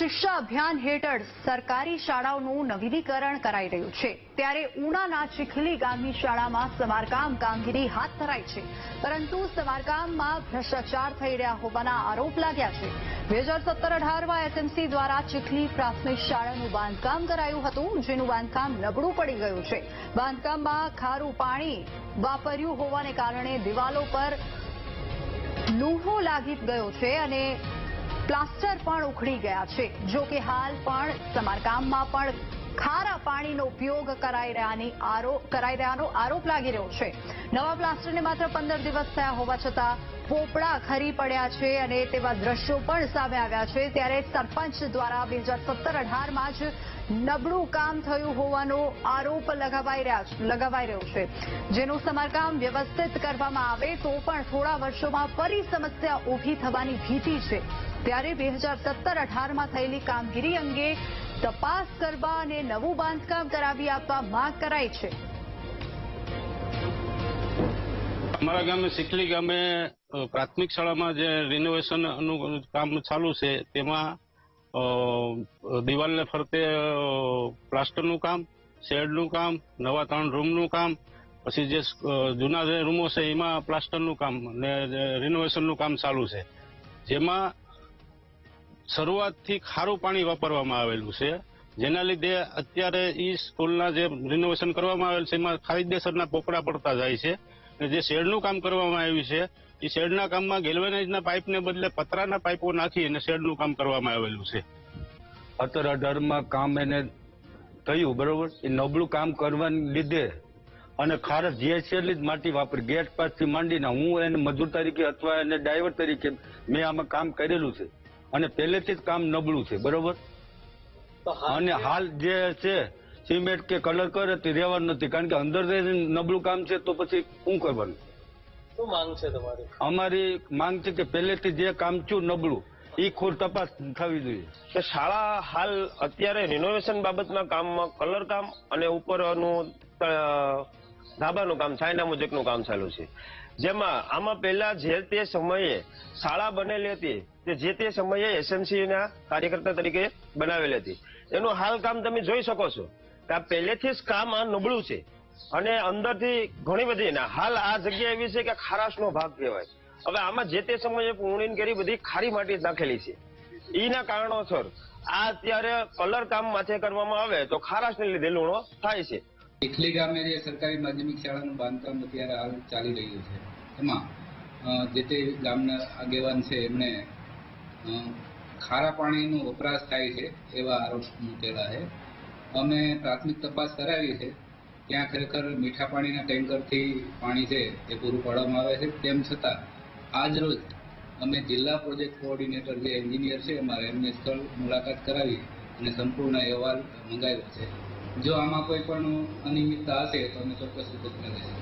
શિક્ષા અભિયાન હેઠળ સરકારી શાળાઓનું નવીનીકરણ કરાઈ રહ્યું છે. ત્યારે ઉનાના ચીખલી ગામની શાળામાં સમારકામ કામગીરી હાથ ધરાઈ છે. પરંતુ સમારકામમાં ભ્રષ્ટાચાર થઈ રહ્યા હોવાના આરોપ લાગ્યા છે. બે હજાર સત્તર અઢારમાં એસએમસી દ્વારા ચીખલી પ્રાથમિક શાળાનું બાંધકામ કરાયું હતું, જેનું બાંધકામ નબળું પડી ગયું છે. બાંધકામમાં ખારું પાણી વાપર્યું હોવાને કારણે દિવાલો પર લૂહો લાગી ગયો છે અને પ્લાસ્ટર પણ ઉખડી ગયા છે. જો કે હાલ પણ સમારકામમાં પણ ખારા પાણીનો ઉપયોગ કરાઈ રહ્યાની આરોપ કરાઈ રહ્યાનો આરોપ લાગી રહ્યો છે. નવા પ્લાસ્ટરને માત્ર પંદર દિવસ થયા હોવા છતાં પોપડા ખરી પડ્યા છે અને તેવા દ્રશ્યો પણ સામે આવ્યા છે. ત્યારે સરપંચ દ્વારા બે હજાર સત્તર અઢારમાં જ નબળું કામ થયું હોવાનો આરોપ લગાવાઈ રહ્યા છે. જેનું સમારકામ વ્યવસ્થિત કરવામાં આવે તો પણ થોડા વર્ષોમાં ફરી સમસ્યા ઊભી થવાની ભીતિ છે. ત્યારે બે હજાર સત્તર અઢારમાં થયેલી કામગીરી અંગે તપાસ કરવા અને નવું બાંધકામ કરાવી આપવા માંગ કરાઈ છે. અમારા ગામે સિકલી ગામે પ્રાથમિક શાળામાં જે રિનોવેશનનું કામ ચાલુ છે, તેમાં દિવાલને ફરતે પ્લાસ્ટરનું કામ, શેડનું કામ, નવા ત્રણ રૂમનું કામ, પછી જે જૂના જે રૂમો છે, એમાં પ્લાસ્ટરનું કામ ને રિનોવેશનનું કામ ચાલુ છે. જેમાં શરૂઆતથી ખારું પાણી વાપરવામાં આવેલું છે. જેના લીધે અત્યારે ઈ સ્કૂલના જે રિનોવેશન કરવામાં આવેલ છે, એમાં ખારીદેસરના પોપડા પડતા જાય છે. જે શેડનું કામ કરવામાં આવ્યું છે એ શેડના કામમાં ગેલ્વેનાઇઝના પાઇપને બદલે પતરાના પાઇપો નાખી અને શેડનું કામ કરવામાં આવેલું છે. સત્તર અઢારમાં કામ એને થયું બરોબર? એ નબળું કામ કરવાને લીધે અને ખારસ જે છેલ્લી જ માટી વાપરી. ગેટ પાસથી માંડીને હું એને મજૂર તરીકે અથવા એને ડ્રાઈવર તરીકે મેં આમાં કામ કરેલું છે. અને પહેલેથી જ કામ નબળું છે બરોબર? અને હાલ જે છે સિમેન્ટ કે કલર કરે તે રહેવાનું નથી. કારણ કે અંદર જે નબળું કામ છે તો પછી શું કરવાનું? શું માંગ છે તમારી? અમારી માંગ છે કે પહેલેથી જે કામ છું નબળું એ ખોર તપાસ થવી જોઈએ. કે શાળા હાલ અત્યારે રિનોવેશન બાબતના કામમાં કલર કામ અને ઉપરનું ધાબાનું કામ છાયના મુજબનું કામ ચાલુ છે. જેમાં આમાં પહેલા જે તે સમયે શાળા બનેલી હતી તે જે તે સમયે એસએમસીના કાર્યકર્તા તરીકે બનાવેલી હતી. એનું હાલ કામ તમે જોઈ શકો છો. પહેલેથી જ કામ આ નબળું છે. અને અંદરથી ઘણી બધી હાલ આ જગ્યા એવી છે કે ખારાશનો ભાગ કહેવાય. હવે આમાં જે તે સમયે પૂર્ણિન કરી બધી ખારી માટી નાખેલી છે. એના કારણોસર આ અત્યારે કલર કામ માથે કરવામાં આવે તો ખારાશને લીધે લૂણો થાય છે. ઇટલી ગામે જે સરકારી માધ્યમિક શાળાનું બાંધકામ અત્યારે હાલ ચાલી રહ્યું છે. એમાં જે તે ગામના આગેવાન છે એમણે ખારા પાણીનો વપરાશ થાય છે એવા આરોપ મૂકેલા છે. અમે પ્રાથમિક તપાસ કરાવી છે ત્યાં ખરેખર મીઠા પાણીના ટેન્કરથી પાણી છે એ પૂરું પાડવામાં આવે છે. તેમ છતાં, આજ રોજ અમે જિલ્લા પ્રોજેક્ટ કોઓર્ડિનેટર જે એન્જિનિયર છે, અમારે એમને સ્થળ મુલાકાત કરાવી અને સંપૂર્ણ અહેવાલ મંગાવ્યો છે. જો આમાં કોઈ પણ અનિયમિતતા હશે, તો અમે ચોક્કસ રીતે કરીશું